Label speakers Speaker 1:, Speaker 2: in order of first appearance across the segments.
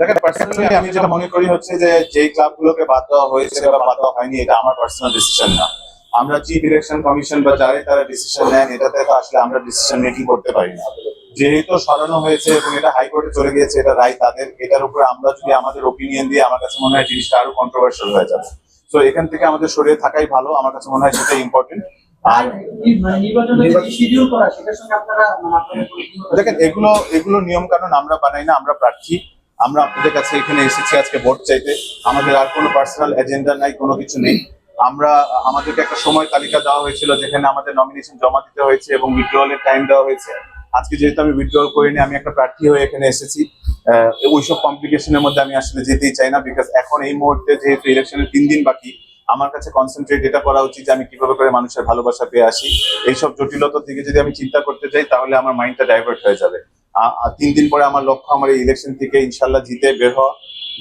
Speaker 1: দেখেন পার্সোনালি আমি যেটা মনে করি হচ্ছে যে যে ক্লাবগুলোকে বাদ দেওয়া হয়েছে বা বাদ দেওয়া হয়নি এটা আমার পার্সোনাল ডিসিশন না। আমরা চিফ ইলেকশন কমিশন বা যারাই তারা ডিসিশন নেন এটাতে তো আসলে আমরা ডিসিশন মেকিং করতে পারি না। যেহেতু সরানো হয়েছে এবং এটা হাইকোর্টে চলে গিয়েছে এটা রায় তাদের এটার উপরে আমরা যদি আমাদের ওপিনিয়ন দিয়ে আমার কাছে মনে হয় জিনিসটা আরও কন্ট্রোভার্সিয়াল হয়ে যাবে। তো এখান থেকে আমাদের সরিয়ে থাকাই ভালো আমার কাছে মনে হয় সেটাই ইম্পর্টেন্ট
Speaker 2: মানে মানে
Speaker 1: দেখেন এগুলো এগুলো নিয়ম কানুন আমরা বানাই না আমরা প্রার্থী। আমরা আপনাদের কাছে এখানে এসেছি আজকে ভোট চাইতে। আমাদের আর কোনো পার্সোনাল এজেন্ডা নাই, কোনো কিছু নেই। আমরা, আমাদেরকে একটা সময় তালিকা দেওয়া হয়েছিল যেখানে আমাদের নমিনেশন জমা দিতে হয়েছে এবং উইথড্রয়ালের টাইম দেওয়া হয়েছে। আজকে যেহেতু আমি উইথড্রল করিনি, আমি একটা প্রার্থী হয়ে এখানে এসেছি। ওইসব কমপ্লিকেশনের মধ্যে আমি আসলে যেতেই চাই না বিকজ এখন এই মুহূর্তে যেহেতু ইলেকশনের তিন দিন বাকি, আমার কাছে কনসেন্ট্রেট এটা করা উচিত যে আমি কীভাবে করে মানুষের ভালোবাসা পেয়ে আসি। এইসব জটিলতার দিকে যদি আমি চিন্তা করতে চাই তাহলে আমার মাইন্ডটা ডাইভার্ট হয়ে যাবে। তিন দিন পরে আমার লক্ষ্য আমার এই ইলেকশন থেকে ইনশাল্লাহ জিতে বের হওয়া।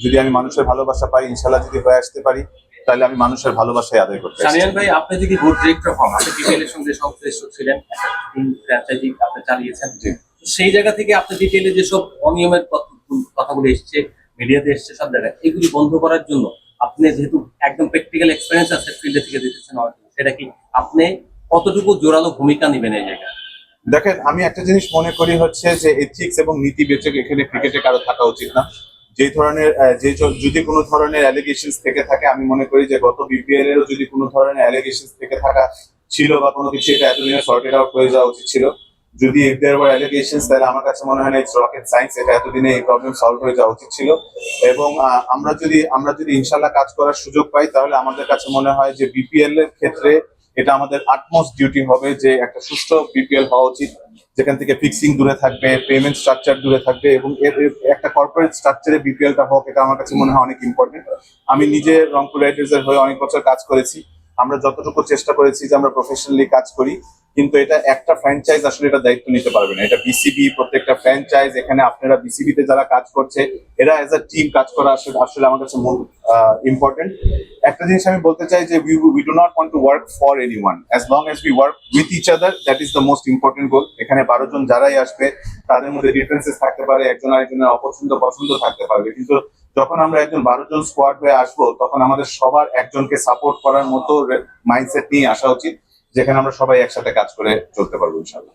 Speaker 1: যদি আমি মানুষের ভালোবাসা পাই ইনশাল্লাহ যদি হয়ে আসতে পারি তাহলে আমি মানুষের ভালোবাসায় আদায় করতে
Speaker 3: সানিয়ান ভাই আপনি যদি ভোট ডিরেক্টর হন আপনি ডিটেলের সঙ্গে সংশ্লিষ্ট ছিলেন ফ্র্যাঞ্চাইজি আপনি চালিয়েছেন। সেই জায়গা থেকে আপনি ডিটেলে যেসব অনিয়মের কথা- কথাগুলো এসছে মিডিয়াতে এসছে সব জায়গায় এগুলি বন্ধ করার জন্য আপনি যেহেতু একদম প্র্যাকটিক্যাল এক্সপিরিয়েন্স আছে ফিল্ডে থেকে দিতেছেন সেটা কি আপনি কতটুকু জোরালো ভূমিকা নেবেন এই জায়গায়?
Speaker 1: দেখেন, আমি একটা জিনিস মনে করি হচ্ছে যে এথিক্স এবং নীতি বেচক এখানে ক্রিকেটে কারও থাকা উচিত না। যে ধরনের যে যদি কোনো ধরনের অ্যালিগেশন থেকে থাকে, আমি মনে করি যে গত বিপিএল এরও যদি কোনো ধরনের অ্যালিগেশন থেকে থাকা ছিল বা কোনো কিছু, এটা এতদিনে সর্টেড আউট হয়ে যাওয়া উচিত ছিল। যদি ইফ দেয়ার অ্যালিগেশন তাহলে আমার কাছে মনে হয় না ইটস রকেট সায়েন্স এটা এতদিনে এই প্রবলেম সলভ হয়ে যাওয়া উচিত ছিল। এবং আমরা যদি আমরা যদি ইনশাল্লাহ কাজ করার সুযোগ পাই, তাহলে আমাদের কাছে মনে হয় যে বিপিএল এর ক্ষেত্রে এটা আমাদের আটমোস্ট ডিউটি হবে যে একটা সুস্থ বিপিএল হওয়া উচিত, যেখান থেকে ফিক্সিং দূরে থাকবে পেমেন্ট স্ট্রাকচার দূরে থাকবে এবং একটা কর্পোরেট স্ট্রাকচারে বিপিএলটা হোক, এটা আমার কাছে মনে হয় অনেক ইম্পর্টেন্ট আমি নিজে রংপুর রাইডার্স এর হয়ে অনেক বছর কাজ করেছি। আমরা যতটুকু চেষ্টা করেছি যে আমরা প্রফেশনালি কাজ করি, কিন্তু এটা একটা ফ্র্যাঞ্চাইজ আসলে এটা দায়িত্ব নিতে পারবে না। এটা বিসিবি প্রত্যেকটা ফ্র্যাঞ্চাইজ এখানে আপনারা বিসিবি তে যারা কাজ করছে, এরা এজ আ টিম কাজ করা আসলে আসলে আমার কাছে ইম্পর্টেন্ট একটা জিনিস আমি বলতে চাই যে we do not want to work for anyone as long as we work with each other that is the most important goal এখানে বারো জন যারাই আসবে, তাদের মধ্যে ডিফারেন্সেস থাকতে পারে, একজন আরেকজনের অপছন্দ, পছন্দ থাকতে পারবে। কিন্তু যখন আমরা একজন বারো জন স্কোয়াড হয়ে আসব, তখন আমাদের সবার একজনকে সাপোর্ট করার মতো মাইন্ডসেট নিয়ে আসা উচিত, যেখানে আমরা সবাই একসাথে কাজ করে চলতে পারব ইনশাল্লাহ